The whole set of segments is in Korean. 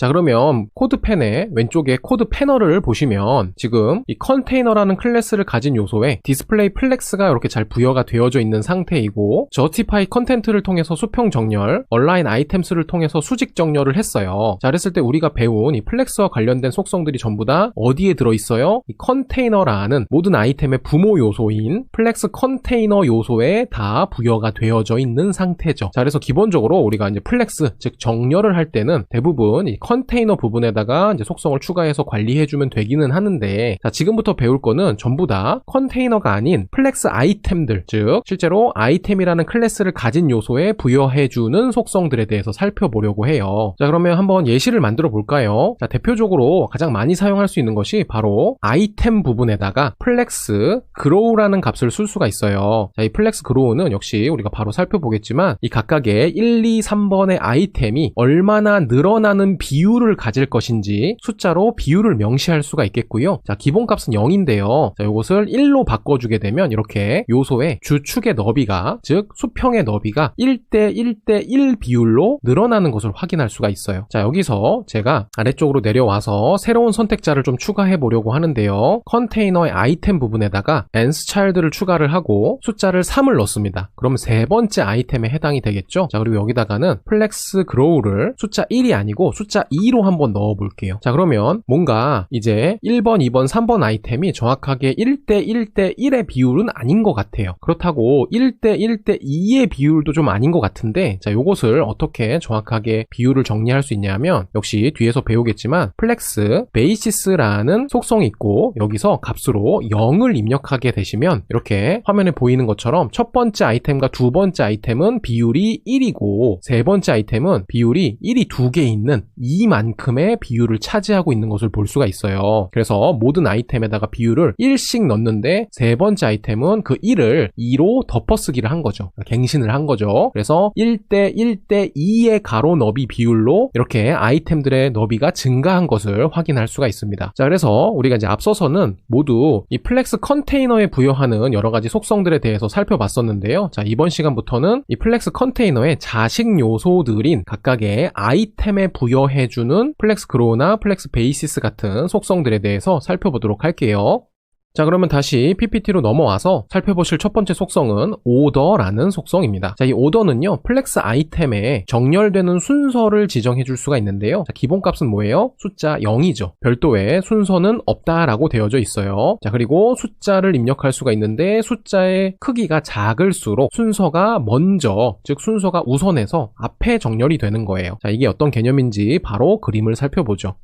자 그러면 코드펜의 왼쪽에 코드 패널을 보시면 지금 이 컨테이너라는 클래스를 가진 요소에 디스플레이 플렉스가 이렇게 잘 부여가 되어져 있는 상태이고 저티파이 컨텐트를 통해서 수평 정렬, 얼라인 아이템스를 통해서 수직 정렬을 했어요. 자 그랬을 때 우리가 배운 이 플렉스와 관련된 속성들이 전부 다 어디에 들어있어요? 이 컨테이너라는 모든 아이템의 부모 요소인 플렉스 컨테이너 요소에 다 부여가 되어져 있는 상태죠. 자 그래서 기본적으로 우리가 이제 플렉스 즉 정렬을 할 때는 대부분 이 컨테이너 부분에다가 이제 속성을 추가해서 관리해주면 되기는 하는데 자 지금부터 배울 거는 전부 다 컨테이너가 아닌 플렉스 아이템들 즉 실제로 아이템이라는 클래스를 가진 요소에 부여해주는 속성들에 대해서 살펴보려고 해요. 자 그러면 한번 예시를 만들어 볼까요? 자 대표적으로 가장 많이 사용할 수 있는 것이 바로 아이템 부분에다가 플렉스 그로우라는 값을 쓸 수가 있어요. 자 이 플렉스 그로우는 역시 우리가 바로 살펴보겠지만 이 각각의 1, 2, 3번의 아이템이 얼마나 늘어나는 비 율을 가질 것인지 숫자로 비율을 명시할 수가 있겠고요. 자 기본값은 0인데요. 자 이것을 1로 바꿔주게 되면 이렇게 요소의 주축의 너비가 즉 수평의 너비가 1대 1대 1 비율로 늘어나는 것을 확인할 수가 있어요. 자 여기서 제가 아래쪽으로 내려와서 새로운 선택자를 좀 추가해 보려고 하는데요. 컨테이너의 아이템 부분에다가 nth child를 추가를 하고 숫자를 3을 넣습니다. 그럼 세 번째 아이템에 해당이 되겠죠? 자 그리고 여기다가는 플렉스 그로우를 숫자 1이 아니고 숫자 2로 한번 넣어 볼게요. 자 그러면 뭔가 이제 1번, 2번, 3번 아이템이 정확하게 1대 1대 1의 비율은 아닌 것 같아요. 그렇다고 1대 1대 2의 비율도 좀 아닌 것 같은데 자 요것을 어떻게 정확하게 비율을 정리할 수 있냐면 역시 뒤에서 배우겠지만 플렉스 베이시스라는 속성이 있고 여기서 값으로 0을 입력하게 되시면 이렇게 화면에 보이는 것처럼 첫 번째 아이템과 두 번째 아이템은 비율이 1이고 세 번째 아이템은 비율이 1이 두 개 있는 이만큼의 비율을 차지하고 있는 것을 볼 수가 있어요. 그래서 모든 아이템에다가 비율을 1씩 넣는데 세 번째 아이템은 그 1을 2로 덮어쓰기를 한 거죠. 갱신을 한 거죠. 그래서 1대 1대 2의 가로 너비 비율로 이렇게 아이템들의 너비가 증가한 것을 확인할 수가 있습니다. 자, 그래서 우리가 이제 앞서서는 모두 이 플렉스 컨테이너에 부여하는 여러 가지 속성들에 대해서 살펴봤었는데요. 자, 이번 시간부터는 이 플렉스 컨테이너의 자식 요소들인 각각의 아이템에 부여해 주는 플렉스 그로우나 플렉스 베이시스 같은 속성들에 대해서 살펴보도록 할게요. 자 그러면 다시 PPT로 넘어와서 살펴보실 첫 번째 속성은 오더라는 속성입니다. 자 이 오더는요 플렉스 아이템에 정렬되는 순서를 지정해 줄 수가 있는데요. 자 기본값은 뭐예요? 숫자 0이죠. 별도의 순서는 없다라고 되어져 있어요. 자 그리고 숫자를 입력할 수가 있는데 숫자의 크기가 작을수록 순서가 먼저 즉 순서가 우선해서 앞에 정렬이 되는 거예요. 자 이게 어떤 개념인지 바로 그림을 살펴보죠.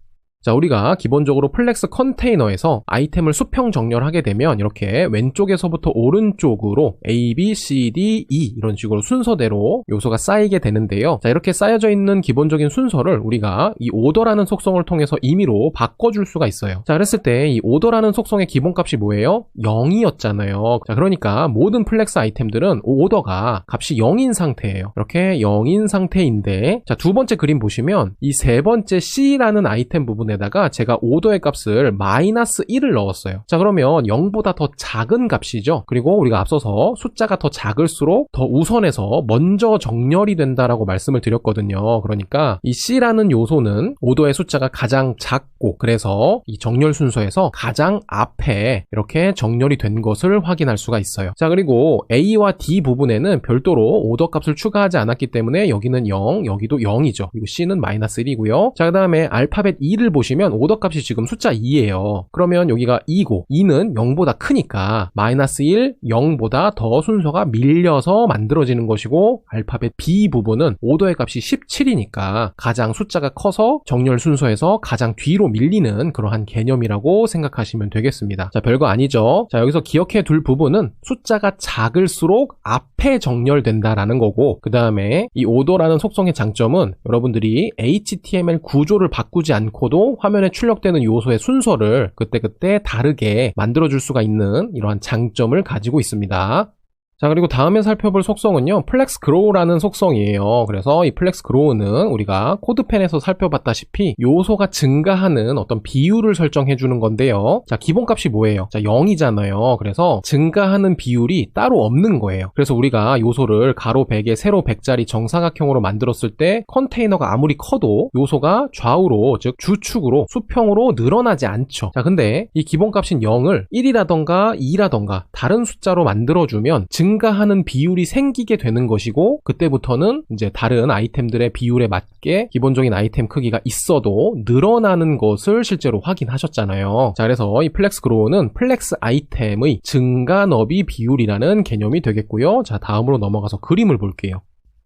자, 우리가 기본적으로 플렉스 컨테이너에서 아이템을 수평 정렬하게 되면 이렇게 왼쪽에서부터 오른쪽으로 A, B, C, D, E 이런 식으로 순서대로 요소가 쌓이게 되는데요. 자, 이렇게 쌓여져 있는 기본적인 순서를 우리가 이 오더라는 속성을 통해서 임의로 바꿔줄 수가 있어요. 자, 그랬을 때 이 오더라는 속성의 기본값이 뭐예요? 0이었잖아요. 자, 그러니까 모든 플렉스 아이템들은 오더가 값이 0인 상태예요. 이렇게 0인 상태인데 자, 두 번째 그림 보시면 이 세 번째 C라는 아이템 부분에 부분에다가 제가 오더의 값을 마이너스 1을 넣었어요. 자 그러면 0보다 더 작은 값이죠. 그리고 우리가 앞서서 숫자가 더 작을수록 더 우선해서 먼저 정렬이 된다라고 말씀을 드렸거든요. 그러니까 이 C라는 요소는 오더의 숫자가 가장 작고 그래서 이 정렬 순서에서 가장 앞에 이렇게 정렬이 된 것을 확인할 수가 있어요. 자 그리고 A와 D 부분에는 별도로 오더 값을 추가하지 않았기 때문에 여기는 0, 여기도 0이죠. 그리고 C는 마이너스 1이고요. 자 그 다음에 알파벳 E를 보시면 오더 값이 지금 숫자 2예요. 그러면 여기가 2고 2는 0보다 크니까 마이너스 1, 0보다 더 순서가 밀려서 만들어지는 것이고 알파벳 B 부분은 오더의 값이 17이니까 가장 숫자가 커서 정렬 순서에서 가장 뒤로 밀리는 그러한 개념이라고 생각하시면 되겠습니다. 자, 별거 아니죠. 자, 여기서 기억해 둘 부분은 숫자가 작을수록 앞에 정렬된다라는 거고 그 다음에 이 오더라는 속성의 장점은 여러분들이 HTML 구조를 바꾸지 않고도 화면에 출력되는 요소의 순서를 그때그때 다르게 만들어줄 수가 있는 이러한 장점을 가지고 있습니다. 자, 그리고 다음에 살펴볼 속성은요, 플렉스 그로우라는 속성이에요. 그래서 이 플렉스 그로우는 우리가 코드펜에서 살펴봤다시피 요소가 증가하는 어떤 비율을 설정해 주는 건데요. 자, 기본값이 뭐예요? 자, 0이잖아요. 그래서 증가하는 비율이 따로 없는 거예요. 그래서 우리가 요소를 가로 100에 세로 100짜리 정사각형으로 만들었을 때 컨테이너가 아무리 커도 요소가 좌우로, 즉 주축으로 수평으로 늘어나지 않죠. 자, 근데 이 기본값인 0을 1이라던가 2라던가 다른 숫자로 만들어주면 증 가하는 비율이 생기게 되는 것이고 그때부터는 이제 다른 아이템들의 비율에 맞게 기본적인 아이템 크기가 있어도 늘어나는 것을 실제로 확인하셨잖아요. 자, 그래서 이 플렉스 그로우는 플렉스 아이템의 증가 너비 비율이라는 개념이 되겠고요. 자, 다음으로 넘어가서 그림을 볼게요.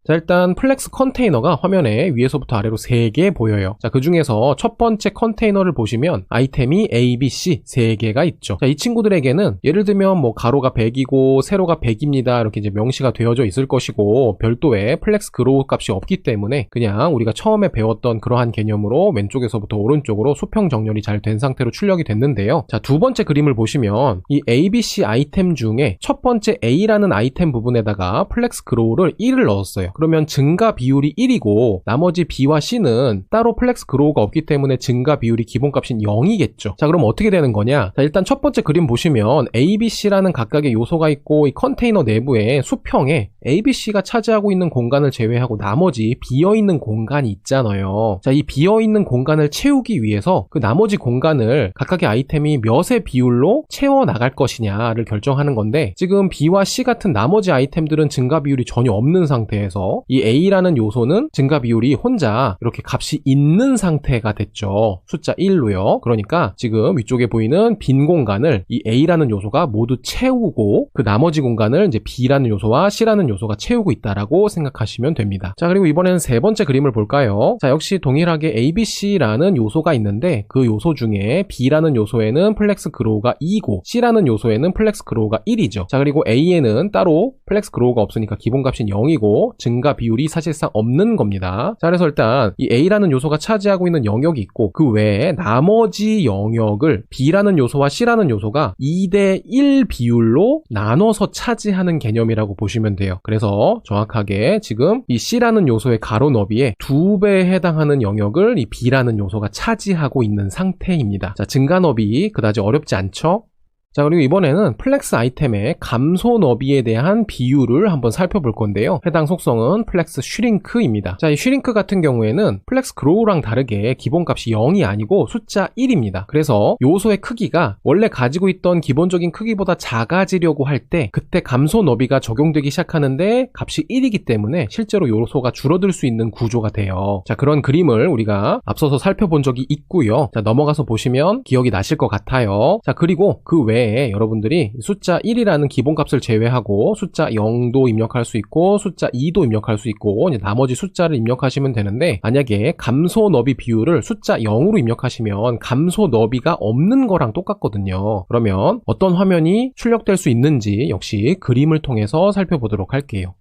자, 일단 플렉스 컨테이너가 화면에 위에서부터 아래로 3개 보여요. 자, 그 중에서 첫 번째 컨테이너를 보시면 아이템이 A, B, C 3개가 있죠. 자, 이 친구들에게는 예를 들면 뭐 가로가 100이고 세로가 100입니다. 이렇게 이제 명시가 되어져 있을 것이고 별도의 플렉스 그로우 값이 없기 때문에 그냥 우리가 처음에 배웠던 그러한 개념으로 왼쪽에서부터 오른쪽으로 수평 정렬이 잘 된 상태로 출력이 됐는데요. 자, 두 번째 그림을 보시면 이 A, B, C 아이템 중에 첫 번째 A라는 아이템 부분에다가 플렉스 그로우를 1을 넣었어요. 그러면 증가 비율이 1이고 나머지 B와 C는 따로 플렉스 그로우가 없기 때문에 증가 비율이 기본값인 0이겠죠. 자 그럼 어떻게 되는 거냐? 자 일단 첫 번째 그림 보시면 A, B, C라는 각각의 요소가 있고 이 컨테이너 내부에 수평에 A, B, C가 차지하고 있는 공간을 제외하고 나머지 비어있는 공간이 있잖아요. 자 이 비어있는 공간을 채우기 위해서 그 나머지 공간을 각각의 아이템이 몇의 비율로 채워 나갈 것이냐를 결정하는 건데 지금 B와 C 같은 나머지 아이템들은 증가 비율이 전혀 없는 상태에서 있어서 이 A라는 요소는 증가 비율이 혼자 이렇게 값이 있는 상태가 됐죠. 숫자 1로요. 그러니까 지금 위쪽에 보이는 빈 공간을 이 A라는 요소가 모두 채우고 그 나머지 공간을 이제 B라는 요소와 C라는 요소가 채우고 있다라고 생각하시면 됩니다. 자, 그리고 이번에는 세 번째 그림을 볼까요? 자, 역시 동일하게 A, B, C라는 요소가 있는데 그 요소 중에 B라는 요소에는 플렉스 그로우가 2고 C라는 요소에는 플렉스 그로우가 1이죠. 자, 그리고 A에는 따로 플렉스 그로우가 없으니까 기본값인 0이고 증가 비율이 사실상 없는 겁니다. 자, 그래서 일단 이 A라는 요소가 차지하고 있는 영역이 있고 그 외에 나머지 영역을 B라는 요소와 C라는 요소가 2대 1 비율로 나눠서 차지하는 개념이라고 보시면 돼요. 그래서 정확하게 지금 이 C라는 요소의 가로 너비의 두 배에 해당하는 영역을 이 B라는 요소가 차지하고 있는 상태입니다. 자, 증가 너비 그다지 어렵지 않죠? 자 그리고 이번에는 플렉스 아이템의 감소 너비에 대한 비율을 한번 살펴볼 건데요. 해당 속성은 플렉스 슈링크입니다. 자이 슈링크 같은 경우에는 플렉스 그로우랑 다르게 기본값이 0이 아니고 숫자 1입니다. 그래서 요소의 크기가 원래 가지고 있던 기본적인 크기보다 작아지려고 할 때 그때 감소 너비가 적용되기 시작하는데 값이 1이기 때문에 실제로 요소가 줄어들 수 있는 구조가 돼요. 자 그런 그림을 우리가 앞서서 살펴본 적이 있고요. 자 넘어가서 보시면 기억이 나실 것 같아요. 자 그리고 그 외에 외에 여러분들이 숫자 1이라는 기본값을 제외하고 숫자 0도 입력할 수 있고 숫자 2도 입력할 수 있고 나머지 숫자를 입력하시면 되는데 만약에 감소 너비 비율을 숫자 0으로 입력하시면 감소 너비가 없는 거랑 똑같거든요. 그러면 어떤 화면이 출력될 수 있는지 역시 그림을 통해서 살펴보도록 할게요.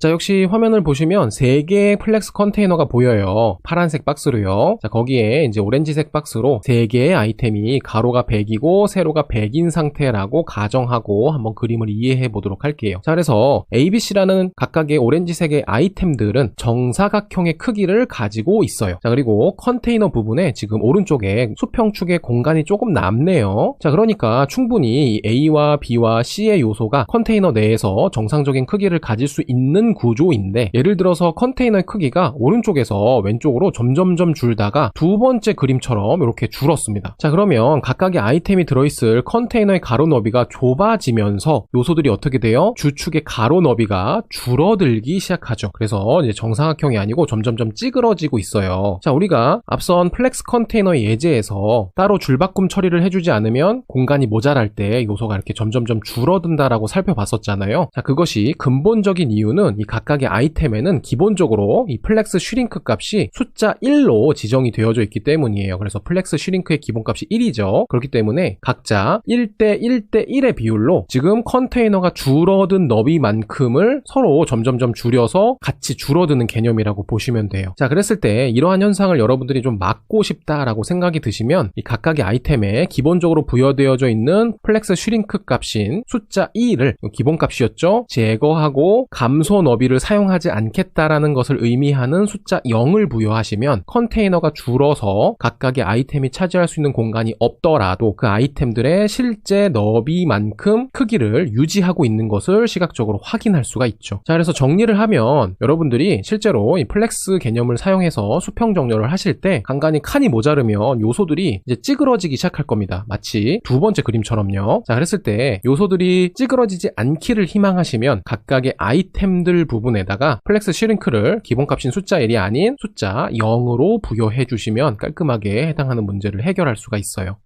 자, 역시 화면을 보시면 3개의 플렉스 컨테이너가 보여요. 파란색 박스로요. 자, 거기에 이제 오렌지색 박스로 3개의 아이템이 가로가 100이고 세로가 100인 상태라고 가정하고 한번 그림을 이해해 보도록 할게요. 자, 그래서 ABC라는 각각의 오렌지색의 아이템들은 정사각형의 크기를 가지고 있어요. 자, 그리고 컨테이너 부분에 지금 오른쪽에 수평축의 공간이 조금 남네요. 자, 그러니까 충분히 A와 B와 C의 요소가 컨테이너 내에서 정상적인 크기를 가질 수 있는 구조인데 예를 들어서 컨테이너의 크기가 오른쪽에서 왼쪽으로 점점점 줄다가 두 번째 그림처럼 이렇게 줄었습니다. 자 그러면 각각의 아이템이 들어있을 컨테이너의 가로 너비가 좁아지면서 요소들이 어떻게 돼요? 주축의 가로 너비가 줄어들기 시작하죠. 그래서 이제 정사각형이 아니고 점점점 찌그러지고 있어요. 자 우리가 앞선 플렉스 컨테이너의 예제에서 따로 줄바꿈 처리를 해주지 않으면 공간이 모자랄 때 요소가 이렇게 점점점 줄어든다라고 살펴봤었잖아요. 자 그것이 근본적인 이유는 이 각각의 아이템에는 기본적으로 이 플렉스 슈링크 값이 숫자 1로 지정이 되어져 있기 때문이에요. 그래서 플렉스 슈링크의 기본값이 1이죠. 그렇기 때문에 각자 1대 1대 1의 비율로 지금 컨테이너가 줄어든 너비만큼을 서로 점점점 줄여서 같이 줄어드는 개념이라고 보시면 돼요. 자, 그랬을 때 이러한 현상을 여러분들이 좀 막고 싶다라고 생각이 드시면 이 각각의 아이템에 기본적으로 부여되어져 있는 플렉스 슈링크 값인 숫자 2를 기본값이었죠. 제거하고 감소 너비를 사용하지 않겠다라는 것을 의미하는 숫자 0을 부여하시면 컨테이너가 줄어서 각각의 아이템이 차지할 수 있는 공간이 없더라도 그 아이템들의 실제 너비만큼 크기를 유지하고 있는 것을 시각적으로 확인할 수가 있죠. 자, 그래서 정리를 하면 여러분들이 실제로 이 플렉스 개념을 사용해서 수평 정렬을 하실 때 간간히 칸이 모자르면 요소들이 이제 찌그러지기 시작할 겁니다. 마치 두 번째 그림처럼요. 자, 그랬을 때 요소들이 찌그러지지 않기를 희망하시면 각각의 아이템들 부분에다가 플렉스 슈링크를 기본값인 숫자 1이 아닌 숫자 0으로 부여해 주시면 깔끔하게 해당하는 문제를 해결할 수가 있어요.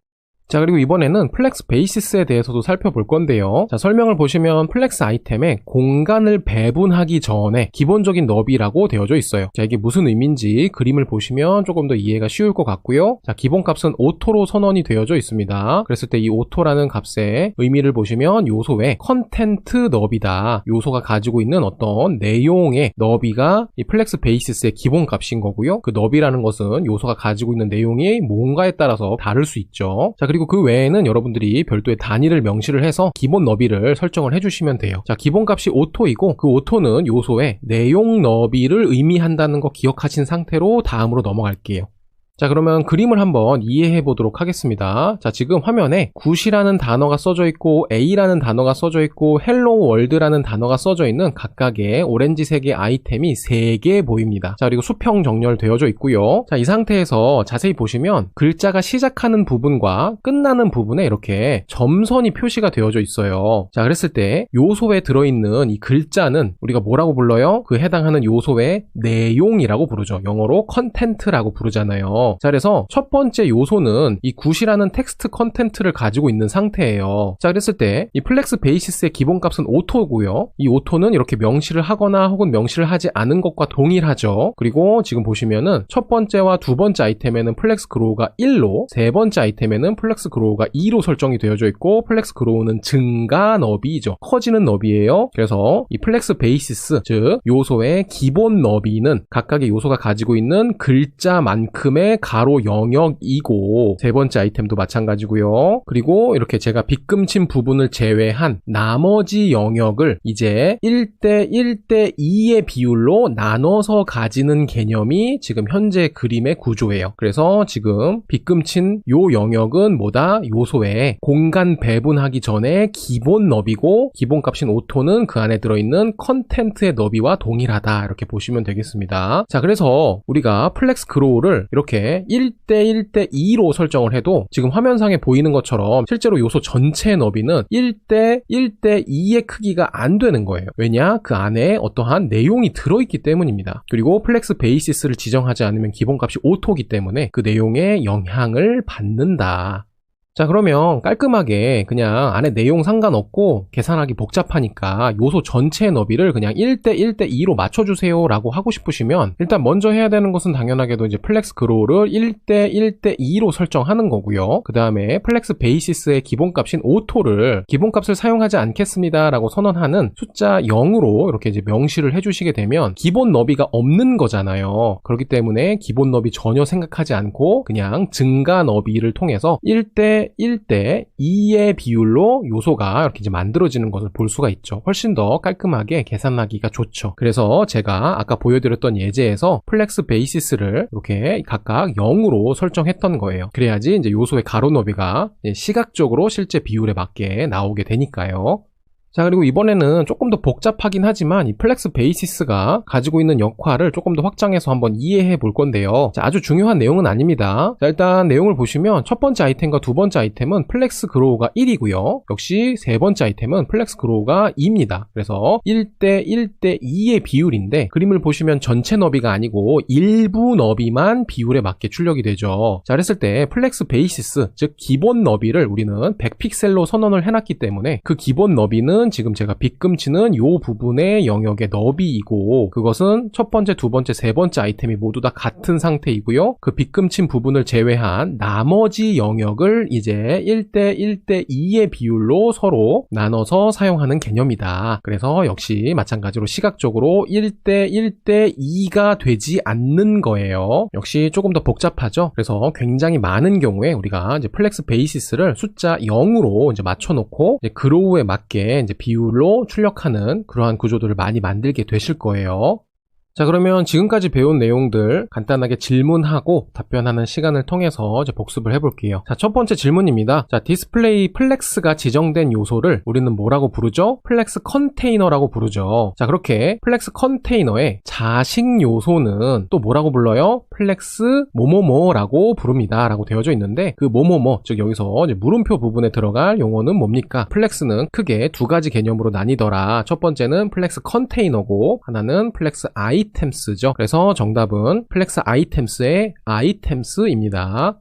자 그리고 이번에는 플렉스 베이시스에 대해서도 살펴볼 건데요. 자 설명을 보시면 플렉스 아이템에 공간을 배분하기 전에 기본적인 너비라고 되어져 있어요. 자 이게 무슨 의미인지 그림을 보시면 조금 더 이해가 쉬울 것 같고요. 자 기본값은 오토로 선언이 되어져 있습니다. 그랬을 때 이 오토라는 값의 의미를 보시면 요소의 컨텐트 너비다. 요소가 가지고 있는 어떤 내용의 너비가 이 플렉스 베이시스의 기본값인 거고요. 그 너비라는 것은 요소가 가지고 있는 내용이 뭔가에 따라서 다를 수 있죠. 자 그리고 그리고 그 외에는 여러분들이 별도의 단위를 명시를 해서 기본 너비를 설정을 해주시면 돼요. 자, 기본값이 오토이고 그 오토는 요소의 내용 너비를 의미한다는 거 기억하신 상태로 다음으로 넘어갈게요. 자 그러면 그림을 한번 이해해 보도록 하겠습니다. 자 지금 화면에 굿이라는 단어가 써져 있고 A라는 단어가 써져 있고 헬로 월드라는 단어가 써져 있는 각각의 오렌지색의 아이템이 3개 보입니다. 자 그리고 수평 정렬되어져 있고요. 자 이 상태에서 자세히 보시면 글자가 시작하는 부분과 끝나는 부분에 이렇게 점선이 표시가 되어져 있어요. 자 그랬을 때 요소에 들어있는 이 글자는 우리가 뭐라고 불러요? 그 해당하는 요소의 내용이라고 부르죠. 영어로 컨텐트라고 부르잖아요 자 그래서 첫 번째 요소는 이 굿이라는 텍스트 컨텐트를 가지고 있는 상태예요. 자 그랬을 때 이 플렉스 베이시스의 기본값은 오토고요. 이 오토는 이렇게 명시를 하거나 혹은 명시를 하지 않은 것과 동일하죠. 그리고 지금 보시면은 첫 번째와 두 번째 아이템에는 플렉스 그로우가 1로 세 번째 아이템에는 플렉스 그로우가 2로 설정이 되어져 있고 플렉스 그로우는 증가 너비죠. 커지는 너비예요. 그래서 이 플렉스 베이시스 즉 요소의 기본 너비는 각각의 요소가 가지고 있는 글자만큼의 가로 영역이고 세 번째 아이템도 마찬가지고요. 그리고 이렇게 제가 빗금친 부분을 제외한 나머지 영역을 이제 1대 1대 2의 비율로 나눠서 가지는 개념이 지금 현재 그림의 구조예요. 그래서 지금 빗금친 요 영역은 뭐다? 요소에 공간 배분하기 전에 기본 너비고 기본값인 오토는 그 안에 들어있는 컨텐트의 너비와 동일하다 이렇게 보시면 되겠습니다. 자 그래서 우리가 플렉스 그로우를 이렇게 1대 1대 2로 설정을 해도 지금 화면상에 보이는 것처럼 실제로 요소 전체 너비는 1대 1대 2의 크기가 안 되는 거예요. 왜냐? 그 안에 어떠한 내용이 들어있기 때문입니다. 그리고 플렉스 베이시스를 지정하지 않으면 기본값이 오토기 때문에 그 내용에 영향을 받는다. 자 그러면 깔끔하게 그냥 안에 내용 상관없고 계산하기 복잡하니까 요소 전체 너비를 그냥 1대 1대 2로 맞춰주세요 라고 하고 싶으시면 일단 먼저 해야 되는 것은 당연하게도 이제 플렉스 그로우를 1대 1대 2로 설정하는 거고요. 그 다음에 플렉스 베이시스의 기본값인 오토를 기본값을 사용하지 않겠습니다 라고 선언하는 숫자 0으로 이렇게 이제 명시를 해주시게 되면 기본 너비가 없는 거잖아요. 그렇기 때문에 기본 너비 전혀 생각하지 않고 그냥 증가 너비를 통해서 1대 1대 2의 비율로 요소가 이렇게 이제 만들어지는 것을 볼 수가 있죠. 훨씬 더 깔끔하게 계산하기가 좋죠. 그래서 제가 아까 보여드렸던 예제에서 플렉스 베이시스를 이렇게 각각 0으로 설정했던 거예요. 그래야지 이제 요소의 가로 너비가 시각적으로 실제 비율에 맞게 나오게 되니까요. 자 그리고 이번에는 조금 더 복잡하긴 하지만 이 플렉스 베이시스가 가지고 있는 역할을 조금 더 확장해서 한번 이해해 볼 건데요. 자, 아주 중요한 내용은 아닙니다. 자, 일단 내용을 보시면 첫 번째 아이템과 두 번째 아이템은 플렉스 그로우가 1이고요. 역시 세 번째 아이템은 플렉스 그로우가 2입니다. 그래서 1대 1대 2의 비율인데 그림을 보시면 전체 너비가 아니고 일부 너비만 비율에 맞게 출력이 되죠. 자 그랬을 때 플렉스 베이시스 즉 기본 너비를 우리는 100픽셀로 선언을 해놨기 때문에 그 기본 너비는 얘는 지금 제가 빗금치는 요 부분의 영역의 너비이고 그것은 첫 번째, 두 번째, 세 번째 아이템이 모두 다 같은 상태이고요. 그 빗금친 부분을 제외한 나머지 영역을 이제 1대 1대 2의 비율로 서로 나눠서 사용하는 개념이다. 그래서 역시 마찬가지로 시각적으로 1대 1대 2가 되지 않는 거예요. 역시 조금 더 복잡하죠. 그래서 굉장히 많은 경우에 우리가 이제 플렉스 베이시스를 숫자 0으로 이제 맞춰놓고 이제 그로우에 맞게 이제 비율로 출력하는 그러한 구조들을 많이 만들게 되실 거예요. 자, 그러면 지금까지 배운 내용들 간단하게 질문하고 답변하는 시간을 통해서 이제 복습을 해볼게요. 자, 첫 번째 질문입니다. 자, 디스플레이 플렉스가 지정된 요소를 우리는 뭐라고 부르죠? 플렉스 컨테이너라고 부르죠. 자, 그렇게 플렉스 컨테이너의 자식 요소는 또 뭐라고 불러요? 플렉스 뭐뭐뭐라고 부릅니다. 라고 되어져 있는데 그 뭐뭐뭐, 즉 여기서 물음표 부분에 들어갈 용어는 뭡니까? 플렉스는 크게 두 가지 개념으로 나뉘더라. 첫 번째는 플렉스 컨테이너고 하나는 플렉스 아이 아이템스죠. 그래서 정답은 플렉스 아이템스의 아이템스입니다.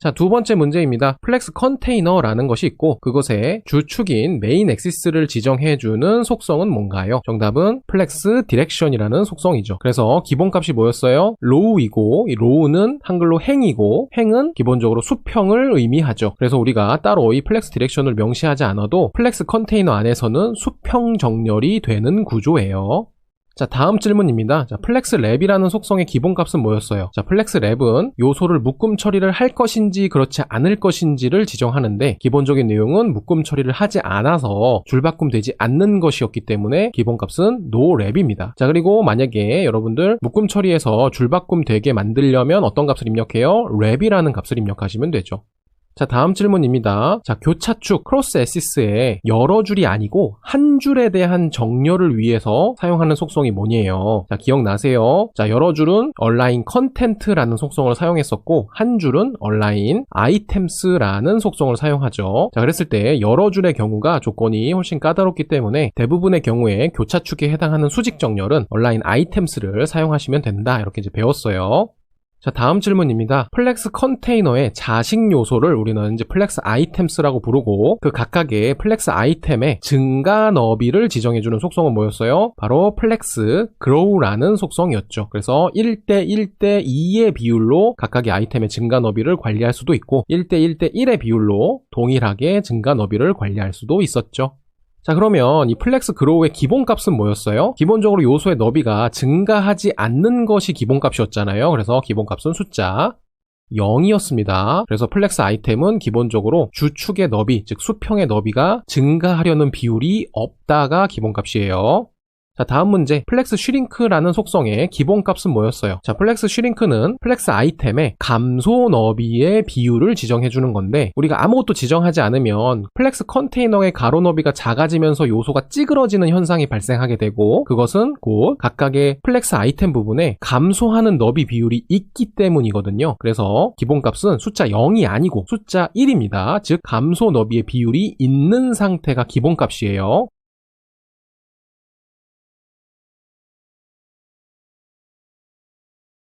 자, 두 번째 문제입니다. 플렉스 컨테이너라는 것이 있고 그것의 주축인 메인 엑시스를 지정해 주는 속성은 뭔가요? 정답은 플렉스 디렉션이라는 속성이죠. 그래서 기본값이 뭐였어요? 로우이고 이 로우는 한글로 행이고 행은 기본적으로 수평을 의미하죠. 그래서 우리가 따로 이 플렉스 디렉션을 명시하지 않아도 플렉스 컨테이너 안에서는 수평 정렬이 되는 구조예요. 자, 다음 질문입니다. 자, 플렉스 랩이라는 속성의 기본값은 뭐였어요? 자, 플렉스 랩은 요소를 묶음 처리를 할 것인지 그렇지 않을 것인지를 지정하는데 기본적인 내용은 묶음 처리를 하지 않아서 줄바꿈 되지 않는 것이었기 때문에 기본값은 노 랩입니다. 자, 그리고 만약에 여러분들 묶음 처리해서 줄바꿈 되게 만들려면 어떤 값을 입력해요? 랩이라는 값을 입력하시면 되죠. 자, 다음 질문입니다. 자, 교차축 크로스 에시스에 여러 줄이 아니고 한 줄에 대한 정렬을 위해서 사용하는 속성이 뭐니에요? 자, 기억나세요? 자, 여러 줄은 얼라인 컨텐트라는 속성을 사용했었고 한 줄은 얼라인 아이템스라는 속성을 사용하죠. 자, 그랬을 때 여러 줄의 경우가 조건이 훨씬 까다롭기 때문에 대부분의 경우에 교차축에 해당하는 수직 정렬은 얼라인 아이템스를 사용하시면 된다. 이렇게 이제 배웠어요. 자, 다음 질문입니다. 플렉스 컨테이너의 자식 요소를 우리는 이제 플렉스 아이템스라고 부르고 그 각각의 플렉스 아이템의 증가 너비를 지정해주는 속성은 뭐였어요? 바로 플렉스 그로우라는 속성이었죠. 그래서 1대 1대 2의 비율로 각각의 아이템의 증가 너비를 관리할 수도 있고 1대 1대 1의 비율로 동일하게 증가 너비를 관리할 수도 있었죠. 자 그러면 이 플렉스 그로우의 기본값은 뭐였어요? 기본적으로 요소의 너비가 증가하지 않는 것이 기본값이었잖아요. 그래서 기본값은 숫자 0이었습니다. 그래서 플렉스 아이템은 기본적으로 주축의 너비, 즉 수평의 너비가 증가하려는 비율이 없다가 기본값이에요. 자, 다음 문제. 플렉스 슈링크라는 속성의 기본값은 뭐였어요? 자, 플렉스 슈링크는 플렉스 아이템의 감소 너비의 비율을 지정해 주는 건데 우리가 아무것도 지정하지 않으면 플렉스 컨테이너의 가로 너비가 작아지면서 요소가 찌그러지는 현상이 발생하게 되고 그것은 곧 각각의 플렉스 아이템 부분에 감소하는 너비 비율이 있기 때문이거든요. 그래서 기본값은 숫자 0이 아니고 숫자 1입니다. 즉 감소 너비의 비율이 있는 상태가 기본값이에요.